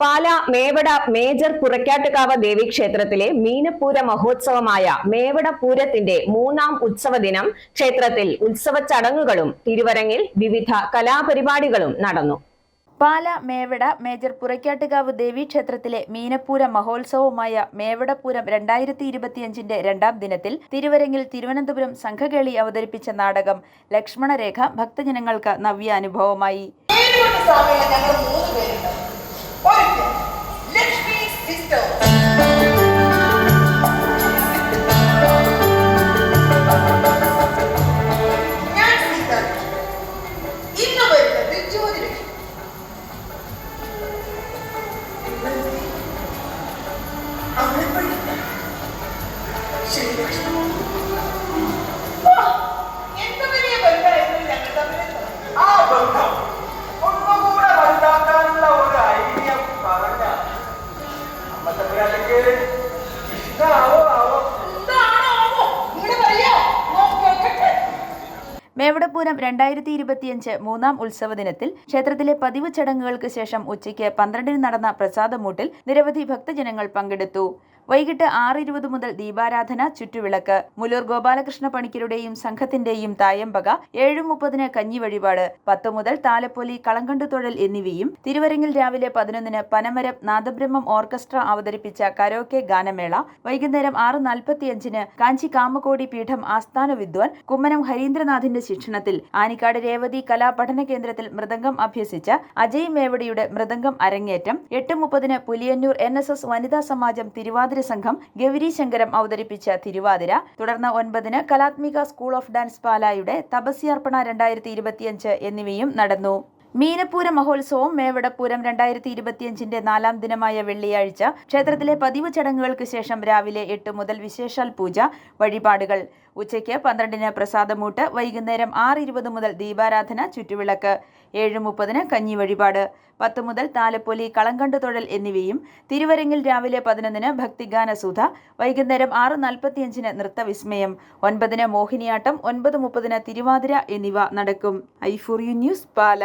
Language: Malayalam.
പാല മേവട മേജർ പുറക്കാട്ടുകാവ് ദേവീക്ഷേത്രത്തിലെ മീനപ്പൂര മഹോത്സവമായ മേവട പൂരത്തിന്റെ മൂന്നാം ഉത്സവ ദിനം ക്ഷേത്രത്തിൽ ഉത്സവ ചടങ്ങുകളും തിരുവരങ്ങിൽ വിവിധ കലാപരിപാടികളും നടന്നു. പാല മേവട മേജർ പുറക്കാട്ടുകാവ് ദേവീക്ഷേത്രത്തിലെ മീനപ്പൂര മഹോത്സവമായ മേവടപൂരം രണ്ടായിരത്തി ഇരുപത്തിയഞ്ചിന്റെ രണ്ടാം ദിനത്തിൽ തിരുവരങ്ങിൽ തിരുവനന്തപുരം സംഘകേളി അവതരിപ്പിച്ച നാടകം ലക്ഷ്മണരേഖ ഭക്തജനങ്ങൾക്ക് നവ്യാനുഭവമായി. പേരുകൊണ്ട് മേവടപൂരം രണ്ടായിരത്തി ഇരുപത്തിയഞ്ച് മൂന്നാം ഉത്സവ ദിനത്തിൽ ക്ഷേത്രത്തിലെ പതിവ് ചടങ്ങുകൾക്ക് ശേഷം ഉച്ചയ്ക്ക് പന്ത്രണ്ടിന് നടന്ന പ്രസാദമൂട്ടിൽ നിരവധി ഭക്തജനങ്ങൾ പങ്കെടുത്തു. വൈകിട്ട് ആറ് ഇരുപത് മുതൽ ദീപാരാധന ചുറ്റുവിളക്ക് മുലൂർ ഗോപാലകൃഷ്ണ പണിക്കരുടെയും സംഘത്തിന്റെയും തായമ്പക ഏഴ് മുപ്പതിന് കഞ്ഞി വഴിപാട് പത്ത് മുതൽ താലപ്പൊലി കളങ്കണ്ടുതൊഴൽ എന്നിവയും തിരുവരങ്ങിൽ രാവിലെ പതിനൊന്നിന് പനമരം നാദബ്രഹ്മം ഓർക്കസ്ട്ര അവതരിപ്പിച്ച കരോക്കെ ഗാനമേള വൈകുന്നേരം ആറ് നാൽപ്പത്തിയഞ്ചിന് കാഞ്ചി കാമകോടി പീഠം ആസ്ഥാന വിദ്വാൻ കുമ്മനം ഹരീന്ദ്രനാഥിന്റെ ശിക്ഷണത്തിൽ ആനിക്കാട് രേവതി കലാപഠന കേന്ദ്രത്തിൽ മൃദംഗം അഭ്യസിച്ച അജയ് മേവടിയുടെ മൃദംഗം അരങ്ങേറ്റം എട്ട് മുപ്പതിന് പുലിയന്നൂർ എൻ വനിതാ സമാജം തിരുവാതിര സംഘം ഗൗരി ശങ്കരം അവതരിപ്പിച്ച തിരുവാതിര തുടർന്ന് ഒൻപതിന് കലാത്മിക സ്കൂൾ ഓഫ് ഡാൻസ് പാലായുടെ തപസ്യാർപ്പണ രണ്ടായിരത്തി ഇരുപത്തിയഞ്ച് എന്നിവയും നടന്നു. മീനപ്പൂര മഹോത്സവം മേവടപ്പൂരം രണ്ടായിരത്തി ഇരുപത്തിയഞ്ചിന്റെ നാലാം ദിനമായ വെള്ളിയാഴ്ച ക്ഷേത്രത്തിലെ പതിവ് ചടങ്ങുകൾക്ക് ശേഷം രാവിലെ എട്ട് മുതൽ വിശേഷാൽ പൂജ വഴിപാടുകൾ. ഉച്ചയ്ക്ക് പന്ത്രണ്ടിന് പ്രസാദമൂട്ട് വൈകുന്നേരം ആറ് ഇരുപത് മുതൽ ദീപാരാധന ചുറ്റുവിളക്ക് ഏഴ് മുപ്പതിന് കഞ്ഞി വഴിപാട് പത്ത് മുതൽ താലപ്പൊലി കളങ്കണ്ട് തൊഴൽ എന്നിവയും തിരുവരങ്ങിൽ രാവിലെ പതിനൊന്നിന് ഭക്തിഗാന സുധ വൈകുന്നേരം ആറ് നാൽപ്പത്തിയഞ്ചിന് നൃത്തവിസ്മയം ഒൻപതിന് മോഹിനിയാട്ടം ഒൻപത് മുപ്പതിന് തിരുവാതിര എന്നിവ നടക്കും. I for U news Pala.